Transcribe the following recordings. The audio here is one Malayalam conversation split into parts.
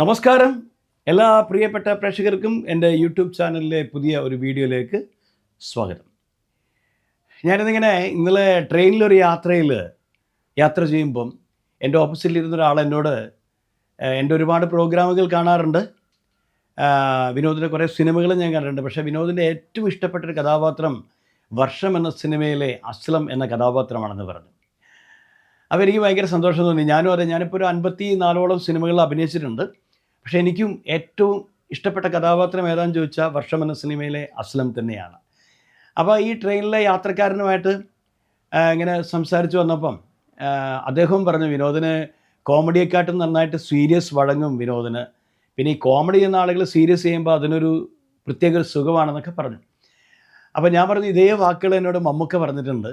നമസ്കാരം. എല്ലാ പ്രിയപ്പെട്ട പ്രേക്ഷകർക്കും എന്റെ യൂട്യൂബ് ചാനലിലെ പുതിയ ഒരു വീഡിയോയിലേക്ക് സ്വാഗതം. ഞാനിതിങ്ങനെ ഇന്നലെ ട്രെയിനിലൊരു യാത്രയിൽ യാത്ര ചെയ്യുമ്പം എന്റെ ഓപ്പോസിറ്റിലിരുന്ന ഒരാൾ എന്നോട് എന്റെ ഒരുപാട് പ്രോഗ്രാമുകൾ കാണാറുണ്ട്. വിനോദിന്റെ കുറേ സിനിമകൾ ഞാൻ കണ്ടിട്ടുണ്ട്. പക്ഷേ വിനോദിന്റെ ഏറ്റവും ഇഷ്ടപ്പെട്ടൊരു കഥാപാത്രം വർഷം എന്ന സിനിമയിലെ അസ്ലം എന്ന കഥാപാത്രമാണെന്ന് പറഞ്ഞു. അപ്പോൾ എനിക്ക് ഭയങ്കര സന്തോഷം തോന്നി. ഞാനും അതെ ഞാനിപ്പോൾ ഒരു അൻപത്തി നാലോളം സിനിമകളിൽ അഭിനയിച്ചിട്ടുണ്ട്. പക്ഷേ എനിക്കും ഏറ്റവും ഇഷ്ടപ്പെട്ട കഥാപാത്രം ഏതാണെന്ന് ചോദിച്ചാൽ വർഷം എന്ന സിനിമയിലെ അസ്ലം തന്നെയാണ്. അപ്പോൾ ഈ ട്രെയിനിലെ യാത്രക്കാരനുമായിട്ട് ഇങ്ങനെ സംസാരിച്ച് വന്നപ്പം അദ്ദേഹം പറഞ്ഞു വിനോദിന് കോമഡിയെക്കാട്ടും നന്നായിട്ട് സീരിയസ് വഴങ്ങും വിനോദിന്. പിന്നെ ഈ കോമഡി ചെയ്യുന്ന ആളുകൾ സീരിയസ് ചെയ്യുമ്പോൾ അതിനൊരു പ്രത്യേക സുഖമാണെന്നൊക്കെ പറഞ്ഞു. അപ്പോൾ ഞാൻ പറഞ്ഞു ഇതേ വാക്കുകൾ എന്നോട് മമ്മൂക്ക പറഞ്ഞിട്ടുണ്ട്.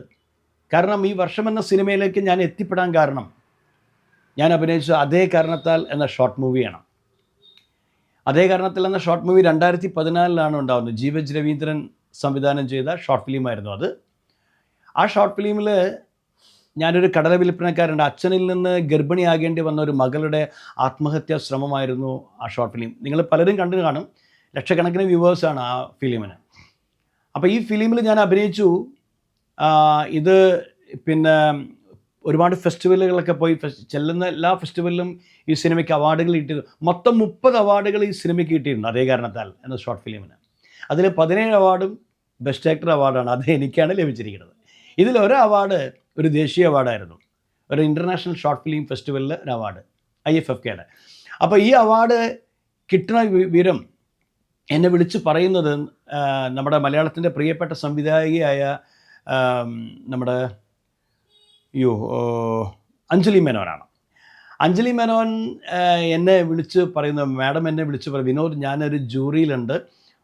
കാരണം ഈ വർഷം എന്ന സിനിമയിലേക്ക് ഞാൻ എത്തിപ്പെടാൻ കാരണം ഞാൻ അഭിനയിച്ച അതേ കാരണത്താൽ എന്ന ഷോർട്ട് മൂവിയാണ്. അതേ കാരണത്തിൽ അന്ന് ഷോർട്ട് മൂവി രണ്ടായിരത്തി പതിനാലിലാണ് ഉണ്ടാകുന്നത് ജീവജ് രവീന്ദ്രൻ സംവിധാനം ചെയ്ത ഷോർട്ട് ഫിലിമായിരുന്നു അത്. ആ ഷോർട്ട് ഫിലിമിൽ ഞാനൊരു കടല വിൽപ്പനക്കാരുണ്ട് അച്ഛനിൽ നിന്ന് ഗർഭിണിയാകേണ്ടി വന്ന ഒരു മകളുടെ ആത്മഹത്യാ ശ്രമമായിരുന്നു ആ ഷോർട്ട് ഫിലിം നിങ്ങൾ പലരും കണ്ടു കാണും. ലക്ഷക്കണക്കിന് വ്യൂവേഴ്സാണ് ആ ഫിലിമിന് അപ്പോൾ ഈ ഫിലിമിൽ ഞാൻ അഭിനയിച്ചു. ഇത് പിന്നെ ഒരുപാട് ഫെസ്റ്റിവലുകളൊക്കെ പോയി ചെല്ലുന്ന എല്ലാ ഫെസ്റ്റിവലിലും ഈ സിനിമയ്ക്ക് അവാർഡുകൾ കിട്ടിയത് മൊത്തം മുപ്പത് അവാർഡുകൾ ഈ സിനിമയ്ക്ക് കിട്ടിയിട്ടുണ്ട് അതേ കാരണത്താൽ എന്ന ഷോർട്ട് ഫിലിമിന്. അതിൽ പതിനേഴ് അവാർഡും ബെസ്റ്റ് ആക്ടർ അവാർഡാണ്. അത് എനിക്കാണ് ലഭിച്ചിരിക്കുന്നത്. ഇതിൽ ഒരു അവാർഡ് ഒരു ദേശീയ അവാർഡായിരുന്നു. ഒരു ഇന്റർനാഷണൽ ഷോർട്ട് ഫിലിം ഫെസ്റ്റിവലിൽ ഒരു അവാർഡ്. ഐ എഫ് എഫ് കെയുടെ. അപ്പോൾ ഈ അവാർഡ് കിട്ടുന്ന വിവരം എന്നെ വിളിച്ച് പറയുന്നത് നമ്മുടെ മലയാളത്തിന്റെ പ്രിയപ്പെട്ട സംവിധായികയായ നമ്മുടെ അയ്യോ അഞ്ജലി മേനോനാണ്. അഞ്ജലി മേനോൻ എന്നെ വിളിച്ച് പറയുന്ന മാഡം എന്നെ വിളിച്ച് പറയും വിനോദ് ഞാനൊരു ജൂറിയിലുണ്ട്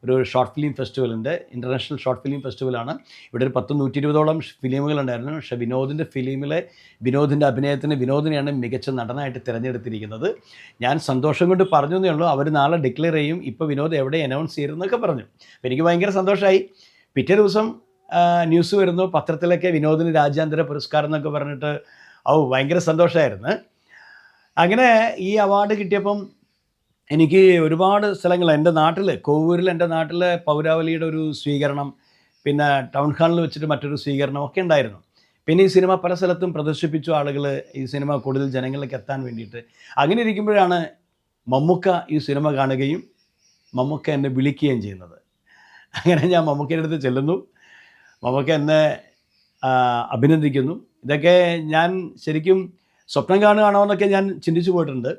ഒരു ഷോർട്ട് ഫിലിം ഫെസ്റ്റിവലിന്റെ ഇന്റർനാഷണൽ ഷോർട്ട് ഫിലിം ഫെസ്റ്റിവലാണ്. ഇവിടെ ഒരു പത്ത് നൂറ്റി ഇരുപതോളം ഫിലിമുകളുണ്ടായിരുന്നു. പക്ഷേ വിനോദിന്റെ ഫിലിമിലെ വിനോദിന്റെ അഭിനയത്തിന് വിനോദിനെയാണ് മികച്ച നടനായിട്ട് തിരഞ്ഞെടുത്തിരിക്കുന്നത്. ഞാൻ സന്തോഷം കൊണ്ട് പറഞ്ഞു എന്നേ ഉള്ളൂ. അവർ നാളെ ഡിക്ലെയർ ചെയ്യും ഇപ്പോൾ വിനോദ് എവിടെ അനൗൺസ് ചെയ്യുന്നൊക്കെ പറഞ്ഞു. എനിക്ക് ഭയങ്കര സന്തോഷമായി പിറ്റേ ദിവസം ന്യൂസ് വരുന്നു. പത്രത്തിലൊക്കെ വിനോദിന് രാജ്യാന്തര പുരസ്കാരം എന്നൊക്കെ പറഞ്ഞിട്ട് ഔ ഭയങ്കര സന്തോഷമായിരുന്നു അങ്ങനെ ഈ അവാർഡ് കിട്ടിയപ്പം എനിക്ക് ഒരുപാട് സ്ഥലങ്ങൾ എന്റെ നാട്ടിൽ കോവൂരിൽ എന്റെ നാട്ടിലെ പൗരാവലിയുടെ ഒരു സ്വീകരണം പിന്നെ ടൗൺ ഹാളിൽ വെച്ചിട്ട് മറ്റൊരു സ്വീകരണം ഒക്കെ ഉണ്ടായിരുന്നു. പിന്നെ ഈ സിനിമ പല സ്ഥലത്തും പ്രദർശിപ്പിച്ചു ആളുകൾ ഈ സിനിമ കൂടുതൽ ജനങ്ങളിലേക്ക് എത്താൻ വേണ്ടിയിട്ട്. അങ്ങനെ ഇരിക്കുമ്പോഴാണ് മമ്മൂക്ക ഈ സിനിമ കാണുകയും മമ്മൂക്ക എന്നെ വിളിക്കുകയും ചെയ്യുന്നത്. അങ്ങനെ ഞാൻ മമ്മൂക്കയുടെ അടുത്ത് ചെല്ലുന്നു. മമ്മൂക്ക എന്നെ അഭിനന്ദിക്കുന്നു. ഇതൊക്കെ ഞാൻ ശരിക്കും സ്വപ്നം കാണുകയാണോ എന്നൊക്കെ ഞാൻ ചിന്തിച്ചു പോയിട്ടുണ്ട്.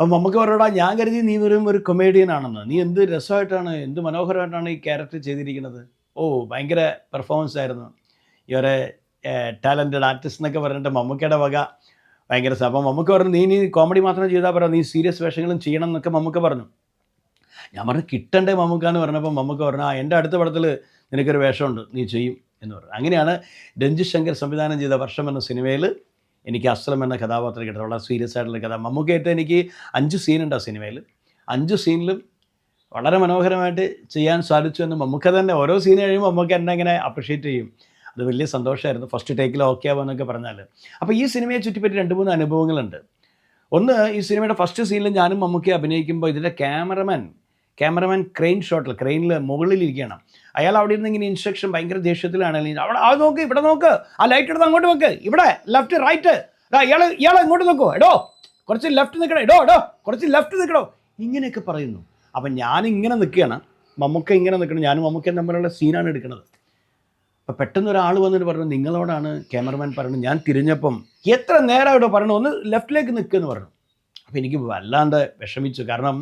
അപ്പം നമുക്ക് പറയടാ ഞാൻ കരുതി നീ വെറും ഒരു കൊമേഡിയൻ ആണെന്ന്. നീ എന്ത് രസമായിട്ടാണ് എന്ത് മനോഹരമായിട്ടാണ് ഈ ക്യാരക്ടർ ചെയ്തിരിക്കുന്നത്? ഓ ഭയങ്കര പെർഫോമൻസ് ആയിരുന്നു. ഇവരെ ടാലന്റഡ് ആർട്ടിസ്റ്റ് എന്നൊക്കെ പറഞ്ഞിട്ട് മമ്മൂക്കയുടെ വക ഭയങ്കര അപ്പം മമ്മൂക്ക പറഞ്ഞു നീ നീ കോമഡി മാത്രം ചെയ്താൽ പറയാം നീ സീരിയസ് വേഷങ്ങളും ചെയ്യണം എന്നൊക്കെ മമ്മൂക്ക പറഞ്ഞു. ഞാൻ പറഞ്ഞു കിട്ടണ്ടേ മമ്മൂക്കാന്ന് പറഞ്ഞപ്പോൾ മമ്മൂക്ക പറഞ്ഞു ആ എന്റെ അടുത്ത പടത്തിൽ നിനക്കൊരു വേഷമുണ്ട് നീ ചെയ്യും എന്ന് പറഞ്ഞു. അങ്ങനെയാണ് രഞ്ജു ശങ്കർ സംവിധാനം ചെയ്ത വർഷം എന്ന സിനിമയിൽ എനിക്ക് അസ്ലം എന്ന കഥാപാത്രം കിട്ടുന്നത് വളരെ സീരിയസ് ആയിട്ടുള്ള കഥ. മമ്മൂക്കയായിട്ട് എനിക്ക് അഞ്ച് സീനുണ്ട് ആ സിനിമയിൽ. അഞ്ച് സീനിലും വളരെ മനോഹരമായിട്ട് ചെയ്യാൻ സാധിച്ചു എന്ന് മമ്മൂക്ക തന്നെ ഓരോ സീൻ കഴിയുമ്പോൾ മമ്മൂക്ക എന്നെ ഇങ്ങനെ അപ്രിഷ്യേറ്റ് ചെയ്യും. അത് വലിയ സന്തോഷമായിരുന്നു. ഫസ്റ്റ് ടേക്കിൽ ഓക്കെ ആവുമെന്നൊക്കെ പറഞ്ഞാൽ അപ്പോൾ ഈ സിനിമയെ ചുറ്റിപ്പറ്റി രണ്ട് മൂന്ന് അനുഭവങ്ങളുണ്ട്. ഒന്ന് ഈ സിനിമയുടെ ഫസ്റ്റ് സീനിൽ ഞാനും മമ്മൂക്കി അഭിനയിക്കുമ്പോൾ ഇതിന്റെ ക്യാമറമാൻ ക്യാമറമാൻ ക്രെയിൻ ഷോട്ടിൽ ക്രെയിനിൽ മുകളിലിരിക്കുകയാണ് അയാൾ അവിടെ ഇരുന്ന് ഇങ്ങനെ ഇൻസ്ട്രക്ഷൻ ഭയങ്കര ദേഷ്യത്തിലാണ് അവിടെ അത് നോക്ക് ഇവിടെ നോക്ക് ആ ലൈറ്റ് എടുത്ത് അങ്ങോട്ട് വെക്ക് ഇവിടെ ലെഫ്റ്റ് റൈറ്റ് ഇയാൾ ഇയാൾ ഇങ്ങോട്ട് നോക്കൂ എടോ കുറച്ച് ലെഫ്റ്റ് നിൽക്കണം എടോ എടോ കുറച്ച് ലെഫ്റ്റ് നിൽക്കണോ ഇങ്ങനെയൊക്കെ പറയുന്നു. അപ്പം ഞാൻ ഇങ്ങനെ നിൽക്കുകയാണ് മമ്മൂക്ക ഇങ്ങനെ നിൽക്കണം ഞാനും മമ്മൂക്കയും തമ്മിലുള്ള സീനാണ് എടുക്കുന്നത്. അപ്പം പെട്ടെന്ന് ഒരാൾ വന്നിട്ട് പറഞ്ഞു നിങ്ങളോടാണ് ക്യാമറമാൻ പറഞ്ഞു ഞാൻ തിരിഞ്ഞപ്പം എത്ര നേരം ഇവിടെ പറഞ്ഞു ഒന്ന് ലെഫ്റ്റിലേക്ക് നിൽക്കുമെന്ന് പറഞ്ഞു. അപ്പോൾ എനിക്ക് വല്ലാണ്ട് വിഷമിച്ചു. കാരണം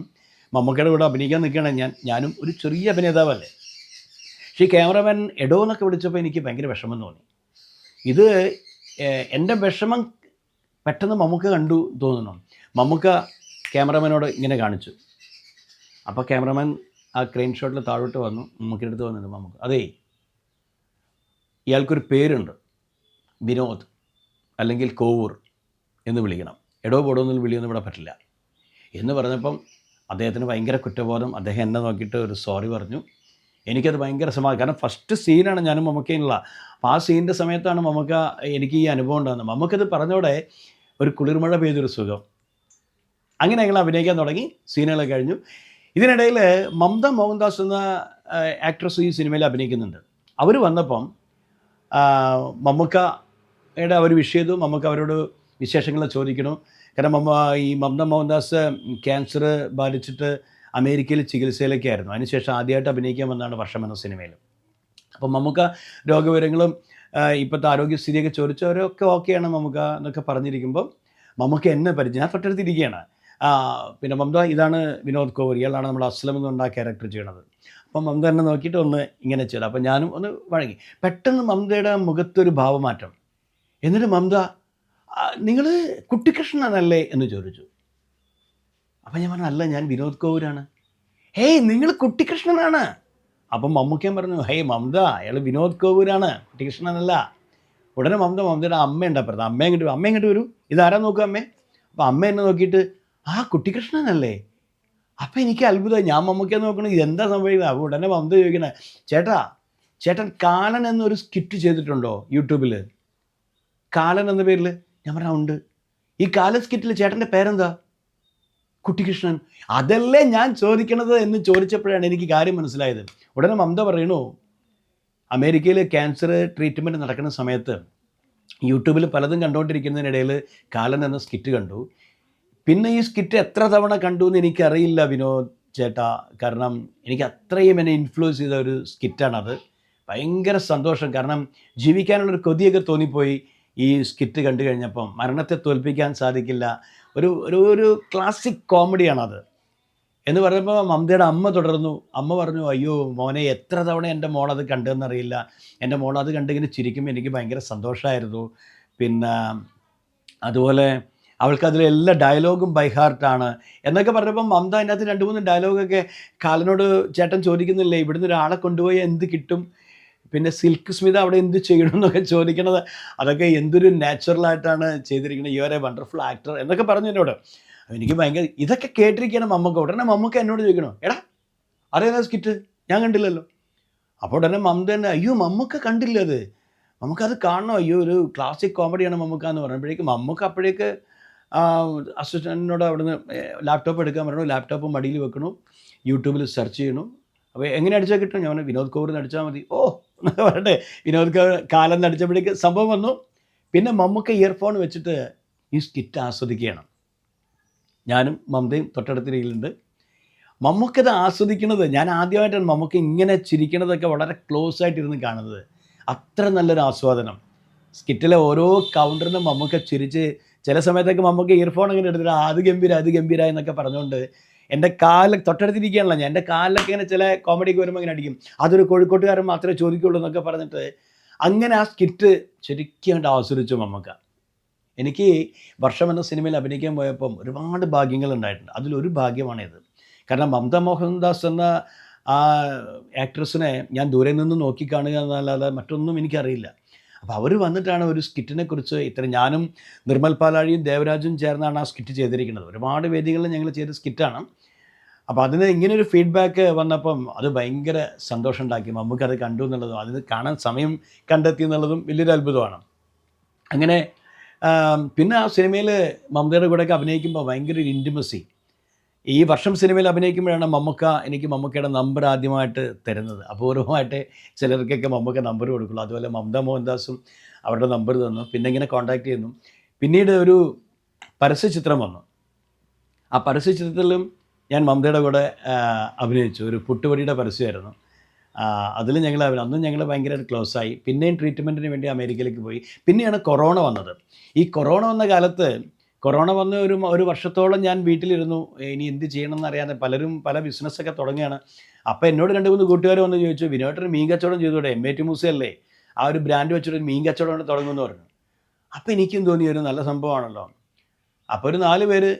മമ്മക്കയുടെ കൂടെ അഭിനയിക്കാൻ നിൽക്കുകയാണ് ഞാൻ ഞാനും ഒരു ചെറിയ അഭിനേതാവല്ലേ. പക്ഷേ ഈ ക്യാമറമാൻ എടോ എന്നൊക്കെ വിളിച്ചപ്പോൾ എനിക്ക് ഭയങ്കര വിഷമം തോന്നി. ഇത് എന്റെ വിഷമം പെട്ടെന്ന് മമ്മൂക്ക കണ്ടു തോന്നുന്നു. മമ്മൂക്ക ക്യാമറമാനോട് ഇങ്ങനെ കാണിച്ചു. അപ്പോൾ ക്യാമറമാൻ ആ ക്രെയിൻ ഷോട്ടിൽ താഴോട്ട് വന്നു മമ്മൂക്കിന്റെ അടുത്ത് വന്നിട്ട് മമ്മൂക്ക. അതേ ഇയാൾക്കൊരു പേരുണ്ട്. വിനോദ് അല്ലെങ്കിൽ കോവൂർ എന്ന് വിളിക്കണം. എടോ പോടോ വിളിയൊന്നും ഇവിടെ പറ്റില്ല. എന്ന് പറഞ്ഞപ്പം അദ്ദേഹത്തിന് ഭയങ്കര കുറ്റബോധം. അദ്ദേഹം എന്നെ നോക്കിയിട്ട് ഒരു സോറി പറഞ്ഞു. എനിക്കത് ഭയങ്കര സമാധാനം കാരണം ഫസ്റ്റ് സീനാണ് ഞാനും മമ്മക്കയിലുള്ള അപ്പോൾ ആ സീനിന്റെ സമയത്താണ് മമ്മക്ക എനിക്ക് ഈ അനുഭവം ഉണ്ടാകുന്നത്. മമ്മക്കത് പറഞ്ഞോടെ ഒരു കുളിർമഴ പെയ്തൊരു സുഖം. അങ്ങനെ ഞങ്ങൾ അഭിനയിക്കാൻ തുടങ്ങി. സീനുകളൊക്കെ കഴിഞ്ഞു. ഇതിനിടയിൽ മമത മോഹൻദാസ് എന്ന ആക്ട്രസ് ഈ സിനിമയിൽ അഭിനയിക്കുന്നുണ്ട്. അവർ വന്നപ്പം മമ്മൂക്കയുടെ അവർ വിഷ് ചെയ്തു മമ്മൂക്ക അവരോട് വിശേഷങ്ങൾ ചോദിക്കണം കാരണം മമ്മ ഈ മമത മോഹൻദാസ് ക്യാൻസർ ബാധിച്ചിട്ട് അമേരിക്കയിൽ ചികിത്സയിലൊക്കെ ആയിരുന്നു അതിനുശേഷം ആദ്യമായിട്ട് അഭിനയിക്കാൻ വന്നതാണ് വർഷം എന്ന സിനിമയിൽ. അപ്പം മമ്മൂക്ക രോഗവിവരങ്ങളും ഇപ്പോഴത്തെ ആരോഗ്യസ്ഥിതിയൊക്കെ ചോദിച്ചവരൊക്കെ ഓക്കെയാണ് മമ്മൂക്ക എന്നൊക്കെ പറഞ്ഞിരിക്കുമ്പോൾ മമ്മൂക്ക എന്നെ പരിചയം ഞാൻ തൊട്ടടുത്തിരിക്കുകയാണ്. പിന്നെ മമത ഇതാണ് വിനോദ് കോവർ ഇയാളാണ് നമ്മൾ അസ്ലം എന്ന് പറഞ്ഞ ക്യാരക്ടർ ചെയ്യണത് അപ്പം മമത എന്നെ നോക്കിയിട്ട് ഒന്ന് ഇങ്ങനെ ചെയ്തു. അപ്പം ഞാനും ഒന്ന് വഴങ്ങി. പെട്ടെന്ന് മമതയുടെ മുഖത്തൊരു ഭാവമാറ്റം. എന്നിട്ട് മമത നിങ്ങൾ കുട്ടിക്കൃഷ്ണനല്ലേ എന്ന് ചോദിച്ചു. അപ്പം ഞാൻ പറഞ്ഞു അല്ല ഞാൻ വിനോദ് കൗരാണ്. ഹേയ് നിങ്ങൾ കുട്ടിക്കൃഷ്ണനാണ് അപ്പം മമ്മൂക്കയും പറഞ്ഞു ഹേയ് മമത അയാൾ വിനോദ് കൗരാണ്. കുട്ടിക്കൃഷ്ണനല്ല ഉടനെ മമത മമതയുടെ അമ്മയുണ്ട് അപ്പുറത്ത് അമ്മയും കിട്ടും അമ്മയും കിട്ടി വരൂ. ഇതാരാ നോക്കുക അമ്മേ? അപ്പം അമ്മ എന്നെ നോക്കിയിട്ട് ആ കുട്ടിക്കൃഷ്ണനല്ലേ അപ്പം എനിക്ക് അത്ഭുതം ഞാൻ മമ്മൂക്കെ നോക്കണം ഇതെന്താ സംഭവിക്കുന്നത് അപ്പോൾ ഉടനെ മമത ചോദിക്കണേ ചേട്ടാ ചേട്ടൻ കാലൻ എന്നൊരു സ്കിറ്റ് ചെയ്തിട്ടുണ്ടോ യൂട്യൂബിൽ കാലൻ എന്ന പേരിൽ ഞാൻ പറഞ്ഞാൽ ഉണ്ട്. ഈ കാലൻ സ്കിറ്റിൽ ചേട്ടന്റെ പേരെന്താ? കുട്ടികൃഷ്ണൻ. അതല്ലേ ഞാൻ ചോദിക്കണത് എന്ന് ചോദിച്ചപ്പോഴാണ് എനിക്ക് കാര്യം മനസ്സിലായത്. ഉടനെ മമത പറയണു അമേരിക്കയിൽ ക്യാൻസർ ട്രീറ്റ്മെന്റ് നടക്കുന്ന സമയത്ത് യൂട്യൂബിൽ പലതും കണ്ടുകൊണ്ടിരിക്കുന്നതിനിടയിൽ കാലൻ എന്ന സ്കിറ്റ് കണ്ടു. പിന്നെ ഈ സ്കിറ്റ് എത്ര തവണ കണ്ടു എന്ന് എനിക്കറിയില്ല വിനോദ് ചേട്ടാ. കാരണം എനിക്ക് അത്രയും എന്നെ ഇൻഫ്ലുവൻസ് ചെയ്ത ഒരു സ്കിറ്റാണത് ഭയങ്കര സന്തോഷം. കാരണം ജീവിക്കാനുള്ളൊരു കൊതിയൊക്കെ തോന്നിപ്പോയി ഈ സ്കിറ്റ് കണ്ടു കഴിഞ്ഞപ്പം. മരണത്തെ തോൽപ്പിക്കാൻ സാധിക്കില്ല. ഒരു ഒരു ഒരു ക്ലാസിക് കോമഡിയാണത് എന്ന് പറയുമ്പോൾ മമതയുടെ അമ്മ തുടർന്നു. അമ്മ പറഞ്ഞു അയ്യോ മോനെ എത്ര തവണ എന്റെ മോളത് കണ്ടതെന്നറിയില്ല എന്റെ മോൾ അത് കണ്ടിങ്ങനെ ചിരിക്കുമ്പോൾ എനിക്ക് ഭയങ്കര സന്തോഷമായിരുന്നു പിന്നെ അതുപോലെ അവൾക്ക് അതിലെ എല്ലാ ഡയലോഗും ബൈ ഹാർട്ടാണ് എന്നൊക്കെ പറഞ്ഞപ്പം മമത അതിനകത്ത് രണ്ട് മൂന്ന് ഡയലോഗൊക്കെ കാലനോട് ചേട്ടൻ ചോദിക്കുന്നില്ലേ ഇവിടുന്ന് ഒരാളെ കൊണ്ടുപോയി എന്ത് കിട്ടും? പിന്നെ സിൽക്ക് സ്മിത അവിടെ എന്ത് ചെയ്യണം എന്നൊക്കെ ചോദിക്കണത് അതൊക്കെ എന്തൊരു നാച്ചുറലായിട്ടാണ് ചെയ്തിരിക്കുന്നത്. You are a wonderful actor എന്നൊക്കെ പറഞ്ഞു എന്നോട്. എനിക്ക് ഭയങ്കര ഇതൊക്കെ കേട്ടിരിക്കണം മമ്മക്ക്. ഉടനെ മമ്മക്ക് എന്നോട് ചോദിക്കണോ എടാ അറിയാതെ സ്കിറ്റ് ഞാൻ കണ്ടില്ലല്ലോ. അപ്പോൾ ഉടനെ മമത തന്നെ അയ്യോ മമ്മക്ക് കണ്ടില്ല അത്? നമുക്കത് കാണണം? അയ്യോ ഒരു ക്ലാസിക് കോമഡിയാണ് മമ്മക്ക എന്ന് പറയുമ്പോഴേക്കും മമ്മക്ക് അപ്പോഴേക്ക് അസിസ്റ്റന്റിനോട് അവിടുന്ന് ലാപ്ടോപ്പ് എടുക്കാൻ പറയണു ലാപ്ടോപ്പ് മടിയിൽ വെക്കണു. യൂട്യൂബിൽ സെർച്ച് ചെയ്യണു. അപ്പോൾ എങ്ങനെ അടിച്ചാൽ കിട്ടും ഞാൻ വിനോദ് കൗർ അടിച്ചാൽ മതി. ഓ എന്നൊക്കെ പറയട്ടെ വിനോദ് കൗർ കാലം അടിച്ചപ്പോഴേക്ക് സംഭവം വന്നു. പിന്നെ മമ്മക്ക് ഇയർഫോൺ വെച്ചിട്ട് ഈ സ്കിറ്റ് ആസ്വദിക്കുകയാണ്. ഞാനും മമതയും തൊട്ടടുത്തിരിക്കലുണ്ട് മമ്മൂക്കത് ആസ്വദിക്കുന്നത് ഞാൻ ആദ്യമായിട്ടാണ് മമ്മക്ക് ഇങ്ങനെ ചിരിക്കണതൊക്കെ വളരെ ക്ലോസ് ആയിട്ടിരുന്ന് കാണുന്നത്. അത്ര നല്ലൊരു ആസ്വാദനം. സ്കിറ്റിലെ ഓരോ കൗണ്ടറിനും മമ്മൂക്ക ചിരിച്ച് ചില സമയത്തൊക്കെ നമുക്ക് ഇയർഫോൺ ഇങ്ങനെ എടുത്തിട്ട് "ആ, അത് ഗംഭീര അത് ഗംഭീര എന്നൊക്കെ പറഞ്ഞുകൊണ്ട് എന്റെ കാലിൽ തൊട്ടടുത്തിരിക്കുകയാണല്ലോ ഞാൻ. എന്റെ കാലിലൊക്കെ ഇങ്ങനെ ചില കോമഡിക്ക് വരുമ്പോൾ ഇങ്ങനെ അടിക്കും. അതൊരു കോഴിക്കോട്ടുകാരൻ മാത്രമേ ചോദിക്കുള്ളൂ എന്നൊക്കെ പറഞ്ഞിട്ട് അങ്ങനെ ആ സ്കിറ്റ് ശരിക്കും ആസ്വദിച്ചു മമ്മക്ക. എനിക്ക് വർഷം എന്ന സിനിമയിൽ അഭിനയിക്കാൻ പോയപ്പം ഒരുപാട് ഭാഗ്യങ്ങൾ ഉണ്ടായിട്ടുണ്ട്. അതിലൊരു ഭാഗ്യമാണിത് കാരണം മമത മോഹൻദാസ് എന്ന ആ ആക്ട്രസിനെ ഞാൻ ദൂരെ നിന്ന് നോക്കിക്കാണുക എന്നല്ലാതെ മറ്റൊന്നും എനിക്കറിയില്ല. അപ്പോൾ അവർ വന്നിട്ടാണ് ഒരു സ്കിറ്റിനെ കുറിച്ച് ഇത്ര ഞാനും നിർമ്മൽ പാലാഴിയും ദേവരാജും ചേർന്നാണ് ആ സ്കിറ്റ് ചെയ്തിരിക്കുന്നത്. ഒരുപാട് വേദികളിൽ ഞങ്ങൾ ചെയ്ത സ്കിറ്റാണ്. അപ്പോൾ അതിന് ഇങ്ങനൊരു ഫീഡ്ബാക്ക് വന്നപ്പം അത് ഭയങ്കര സന്തോഷം ഉണ്ടാക്കി നമുക്കത് കണ്ടു എന്നുള്ളതും അതിന് കാണാൻ സമയം കണ്ടെത്തി എന്നുള്ളതും വലിയൊരു അത്ഭുതമാണ്. അങ്ങനെ പിന്നെ ആ സിനിമയിൽ മമതയുടെ കൂടെയൊക്കെ അഭിനയിക്കുമ്പോൾ ഭയങ്കര ഒരു ഇന്റിമസി ഈ വർഷം സിനിമയിൽ അഭിനയിക്കുമ്പോഴാണ് മമ്മക്ക എനിക്ക് മമ്മക്കയുടെ നമ്പർ ആദ്യമായിട്ട് തരുന്നത്. അപൂർവമായിട്ട് ചിലർക്കൊക്കെ മമ്മക്ക നമ്പർ കൊടുക്കുള്ളൂ. അതുപോലെ മമത മോഹൻദാസും അവരുടെ നമ്പർ തന്നു. പിന്നെ ഇങ്ങനെ കോൺടാക്ട് ചെയ്യുന്നു. പിന്നീട് ഒരു പരസ്യചിത്രം വന്നു. ആ പരസ്യചിത്രത്തിലും ഞാൻ മമതയുടെ കൂടെ അഭിനയിച്ചു. ഒരു പുട്ടുപടിയുടെ പരസ്യമായിരുന്നു. അതിൽ ഞങ്ങൾ അന്നും ഞങ്ങൾ ഭയങ്കരമായിട്ട് ക്ലോസ് ആയി. പിന്നെയും ട്രീറ്റ്മെന്റിന് വേണ്ടി അമേരിക്കയിലേക്ക് പോയി. പിന്നെയാണ് കൊറോണ വന്നത്. ഈ കൊറോണ വന്ന കാലത്ത് കൊറോണ വന്ന് ഒരു ഒരു വർഷത്തോളം ഞാൻ വീട്ടിലിരുന്നു. ഇനി എന്ത് ചെയ്യണം എന്നറിയാതെ പലരും പല ബിസിനസ്സൊക്കെ തുടങ്ങിയാണ് അപ്പോൾ എന്നോട് രണ്ട് മൂന്ന് കൂട്ടുകാർ വന്ന് ചോദിച്ചു വിനോട്ടൊരു മീൻ കച്ചവടം ചെയ്തോടെ? എം എ ടി മൂസയല്ലേ ആ ഒരു ബ്രാൻഡ് വെച്ചിട്ട് ഒരു മീൻ കച്ചവടം കൊണ്ട് തുടങ്ങുമെന്ന് പറഞ്ഞു. അപ്പോൾ എനിക്കും തോന്നി ഒരു നല്ല സംഭവമാണല്ലോ. അപ്പോൾ ഒരു നാല് പേര്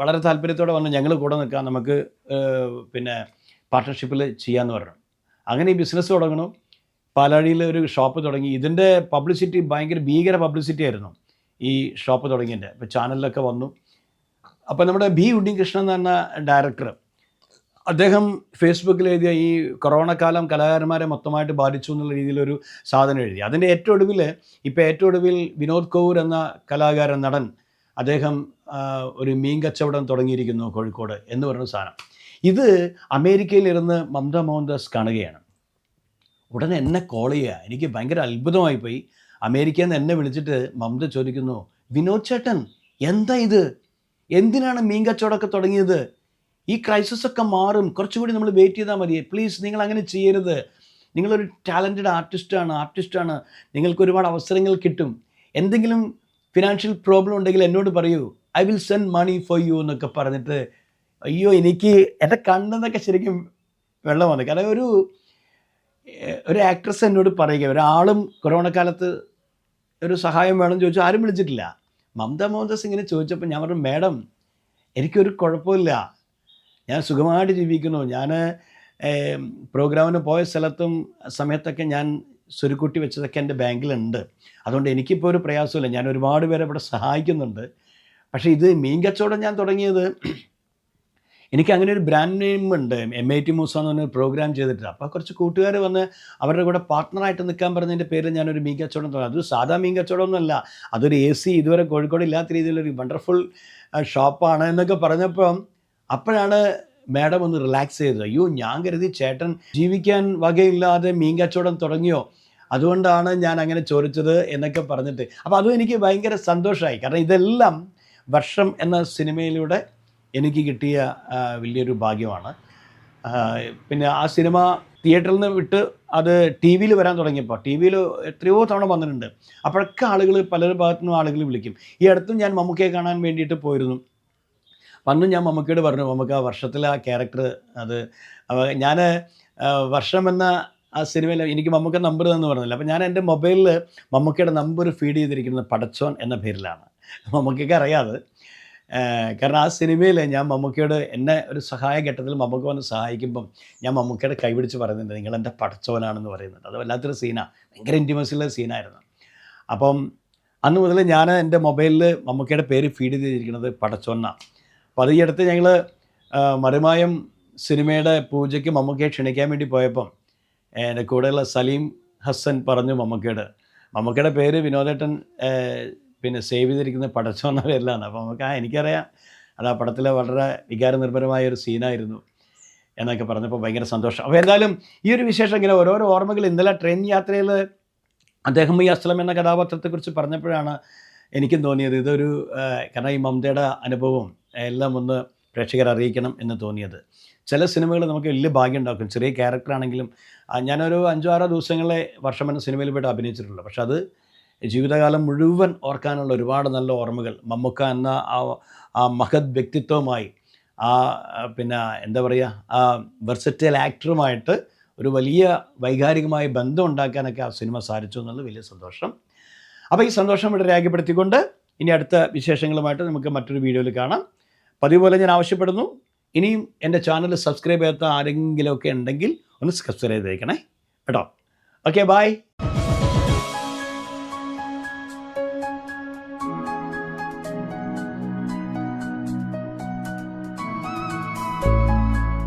വളരെ താല്പര്യത്തോടെ വന്ന് ഞങ്ങൾ കൂടെ നിൽക്കാം നമുക്ക് പിന്നെ പാർട്ട്ണർഷിപ്പിൽ ചെയ്യാമെന്ന് പറഞ്ഞു. അങ്ങനെ ഈ ബിസിനസ് തുടങ്ങണം. പാലാഴിയിൽ ഒരു ഷോപ്പ് തുടങ്ങി. ഇതിന്റെ പബ്ലിസിറ്റി ഭയങ്കര ഭീകര പബ്ലിസിറ്റി ആയിരുന്നു. ഈ ഷോപ്പ് തുടങ്ങിയതിന്റെ ഇപ്പോൾ ചാനലിലൊക്കെ വന്നു. അപ്പോൾ നമ്മുടെ ബി ഉണ്ണികൃഷ്ണൻ എന്ന് പറഞ്ഞ ഡയറക്ടർ അദ്ദേഹം ഫേസ്ബുക്കിൽ എഴുതിയ ഈ കൊറോണ കാലം കലാകാരന്മാരെ മൊത്തമായിട്ട് ബാധിച്ചു എന്നുള്ള രീതിയിലൊരു സാധനം എഴുതി. അതിന്റെ ഏറ്റവും ഒടുവിൽ ഇപ്പോൾ ഏറ്റവും ഒടുവിൽ വിനോദ് കൗർ എന്ന കലാകാരൻ നടൻ അദ്ദേഹം ഒരു മീൻ കച്ചവടം തുടങ്ങിയിരിക്കുന്നു കോഴിക്കോട് എന്ന് പറയുന്ന സാധനം. ഇത് അമേരിക്കയിൽ അമേരിക്കയിലിരുന്ന് മമത മോഹൻദാസ് കാണുകയാണ്. ഉടനെ എന്നെ കോൾ ചെയ്യുക. എനിക്ക് ഭയങ്കര അത്ഭുതമായി പോയി. അമേരിക്കയിൽ നിന്ന് എന്നെ വിളിച്ചിട്ട് മമത ചോദിക്കുന്നു വിനോദ് ചേട്ടൻ എന്താ ഇത്? എന്തിനാണ് മീൻ കച്ചവടമൊക്കെ തുടങ്ങിയത്? ഈ ക്രൈസിസ് ഒക്കെ മാറും. കുറച്ചുകൂടി നമ്മൾ വെയിറ്റ് ചെയ്താൽ മതി. പ്ലീസ് നിങ്ങൾ അങ്ങനെ ചെയ്യരുത്. നിങ്ങളൊരു ടാലന്റഡ് ആർട്ടിസ്റ്റാണ് ആർട്ടിസ്റ്റാണ് നിങ്ങൾക്ക് ഒരുപാട് അവസരങ്ങൾ കിട്ടും. എന്തെങ്കിലും ഫിനാൻഷ്യൽ പ്രോബ്ലം ഉണ്ടെങ്കിൽ എന്നോട് പറയൂ. I will send money for you എന്നൊക്കെ പറഞ്ഞിട്ട് അയ്യോ എനിക്ക് എന്റെ കണ്ണെന്നൊക്കെ ശരിക്കും വെള്ളം വന്നു. കാരണം ഒരു ഒരു ആക്ട്രസ് എന്നോട് പറയുക ഒരാളും കൊറോണ കാലത്ത് ഒരു സഹായം വേണം എന്ന് ചോദിച്ചാൽ ആരും വിളിച്ചിട്ടില്ല. മമത മോഹൻദാസ് ഇങ്ങനെ ചോദിച്ചപ്പോൾ ഞാൻ പറഞ്ഞു മാഡം എനിക്കൊരു കുഴപ്പമില്ല. ഞാൻ സുഖമായിട്ട് ജീവിക്കുന്നു. ഞാൻ പ്രോഗ്രാമിന് പോയ സ്ഥലത്തും സമയത്തൊക്കെ ഞാൻ സ്വരുക്കൂട്ടി വെച്ചതൊക്കെ എന്റെ ബാങ്കിലുണ്ട്. അതുകൊണ്ട് എനിക്കിപ്പോൾ ഒരു പ്രയാസമില്ല. ഞാൻ ഒരുപാട് പേരെ ഇവിടെ സഹായിക്കുന്നുണ്ട്. പക്ഷേ ഇത് മീൻ കച്ചവടം ഞാൻ തുടങ്ങിയത് എനിക്ക് അങ്ങനെ ഒരു ബ്രാൻഡ് നെയിം ഉണ്ട്. എം ഐ ടി മൂസ എന്ന് പറഞ്ഞൊരു പ്രോഗ്രാം ചെയ്തിട്ട്. അപ്പോൾ കുറച്ച് കൂട്ടുകാർ വന്ന് അവരുടെ കൂടെ പാർട്ട്ണറായിട്ട് നിൽക്കാൻ പറഞ്ഞതിന്റെ പേരിൽ ഞാനൊരു മീൻ കച്ചവടം തുടങ്ങി. അതൊരു സാധാ മീൻ കച്ചവടം ഒന്നുമല്ല അതൊരു എ സി ഇതുവരെ കോഴിക്കോട് ഇല്ലാത്ത രീതിയിലൊരു വണ്ടർഫുൾ ഷോപ്പാണ് എന്നൊക്കെ പറഞ്ഞപ്പം അപ്പോഴാണ് മാഡം ഒന്ന് റിലാക്സ് ചെയ്തത്. അയ്യോ ഞാൻ കരുതി ചേട്ടൻ ജീവിക്കാൻ വകയില്ലാതെ മീൻ കച്ചവടം തുടങ്ങിയോ? അതുകൊണ്ടാണ് ഞാൻ അങ്ങനെ ചോദിച്ചത് എന്നൊക്കെ പറഞ്ഞിട്ട്. അപ്പോൾ അതും എനിക്ക് ഭയങ്കര സന്തോഷമായി കാരണം ഇതെല്ലാം വർഷം എന്ന സിനിമയിലൂടെ എനിക്ക് കിട്ടിയ വലിയൊരു ഭാഗ്യമാണ്. പിന്നെ ആ സിനിമ തിയേറ്ററിൽ നിന്ന് വിട്ട് അത് ടി വിയിൽ വരാൻ തുടങ്ങിയപ്പോൾ ടി വിയിൽ എത്രയോ തവണ വന്നിട്ടുണ്ട്. അപ്പോഴൊക്കെ ആളുകൾ പല ഭാഗത്തു നിന്നും ആളുകൾ വിളിക്കും. ഈ അടുത്തും ഞാൻ മമ്മൂക്കയെ കാണാൻ വേണ്ടിയിട്ട് പോയിരുന്നു. അന്നും ഞാൻ മമ്മൂക്കയോട് പറഞ്ഞു മമ്മൂക്ക വർഷത്തിലെ ആ ക്യാരക്ടർ അത് ഞാൻ വർഷം എന്ന ആ സിനിമയിൽ എനിക്ക് മമ്മൂക്ക നമ്പർ തന്നെ പറഞ്ഞില്ല. അപ്പോൾ ഞാൻ എന്റെ മൊബൈലിൽ മമ്മൂക്കയുടെ നമ്പർ ഫീഡ് ചെയ്തിരിക്കുന്നത് പടച്ചോൻ എന്ന പേരിലാണ്. മമ്മൂക്കയ്ക്ക് അറിയാതെ കാരണം ആ സിനിമയിൽ ഞാൻ മമ്മൂക്കയോട് എന്നെ ഒരു സഹായ ഘട്ടത്തിൽ മമ്മൂക്ക വന്ന് സഹായിക്കുമ്പം ഞാൻ മമ്മൂക്കയുടെ കൈപിടിച്ച് പറയുന്നുണ്ട് നിങ്ങൾ എന്റെ പടച്ചോനാണെന്ന് പറയുന്നുണ്ട്. അത് വല്ലാത്തൊരു സീനാണ് ഭയങ്കര ഇന്റിമസിയുള്ള സീനായിരുന്നു. അപ്പം അന്ന് മുതൽ ഞാൻ എന്റെ മൊബൈലിൽ മമ്മൂക്കയുടെ പേര് ഫീഡ് ചെയ്തിരിക്കുന്നത് പടച്ചോന്നാണ് അപ്പോൾ അത് ഈ അടുത്ത് ഞങ്ങൾ മറിമായം സിനിമയുടെ പൂജയ്ക്ക് മമ്മൂക്കയെ ക്ഷണിക്കാൻ വേണ്ടി പോയപ്പം എന്റെ കൂടെയുള്ള സലീം ഹസ്സൻ പറഞ്ഞു മമ്മൂക്കയുടെ. മമ്മൂക്കയുടെ പേര് വിനോദേട്ടൻ പിന്നെ സേവ് ചെയ്തിരിക്കുന്ന പടച്ചോ എന്ന പേരിലാണ് അപ്പോൾ നമുക്ക് ആ എനിക്കറിയാം. അത് ആ പടത്തിലെ വളരെ വികാരനിർഭരമായ ഒരു സീനായിരുന്നു എന്നൊക്കെ പറഞ്ഞപ്പോൾ ഭയങ്കര സന്തോഷം. അപ്പോൾ എന്തായാലും ഈ ഒരു വിശേഷം ഇങ്ങനെ ഓരോരോ ഓർമ്മകൾ ഇന്നലെ ട്രെയിൻ യാത്രയിൽ അദ്ദേഹം ഈ അസ്ലം എന്ന കഥാപാത്രത്തെക്കുറിച്ച് പറഞ്ഞപ്പോഴാണ് എനിക്കും തോന്നിയത്. ഇതൊരു കാരണം ഈ മമതയുടെ അനുഭവം എല്ലാം ഒന്ന് പ്രേക്ഷകർ അറിയിക്കണം എന്ന് തോന്നിയത്. ചില സിനിമകൾ നമുക്ക് വലിയ ഭാഗ്യം ഉണ്ടാക്കും. ചെറിയ ക്യാരക്ടറാണെങ്കിലും ഞാനൊരു അഞ്ചോ ആറോ ദിവസങ്ങളെ വർഷം എന്ന സിനിമയിൽ പോയിട്ട് അഭിനയിച്ചിട്ടുള്ളൂ. പക്ഷെ അത് ജീവിതകാലം മുഴുവൻ ഓർക്കാനുള്ള ഒരുപാട് നല്ല ഓർമ്മകൾ. മമ്മുക്ക എന്ന ആ ആ മഹത് വ്യക്തിത്വമായി ആ പിന്നെ എന്താ പറയുക ആ വെർസറ്റൈൽ ആക്ടറുമായിട്ട് ഒരു വലിയ വൈകാരികമായ ബന്ധം ഉണ്ടാക്കാനൊക്കെ ആ സിനിമ സാധിച്ചു എന്നുള്ളത് വലിയ സന്തോഷം. അപ്പോൾ ഈ സന്തോഷം ഇവിടെ രേഖപ്പെടുത്തിക്കൊണ്ട് ഇനി അടുത്ത വിശേഷങ്ങളുമായിട്ട് നമുക്ക് മറ്റൊരു വീഡിയോയിൽ കാണാം. പതിവ് പോലെ ഞാൻ ആവശ്യപ്പെടുന്നു. ഇനിയും എന്റെ ചാനൽ സബ്സ്ക്രൈബ് ചെയ്യാത്ത ആരെങ്കിലുമൊക്കെ ഉണ്ടെങ്കിൽ ഒന്ന് സബ്സ്ക്രൈബ് ചെയ്തേക്കണേ. കേട്ടോ. Okay bye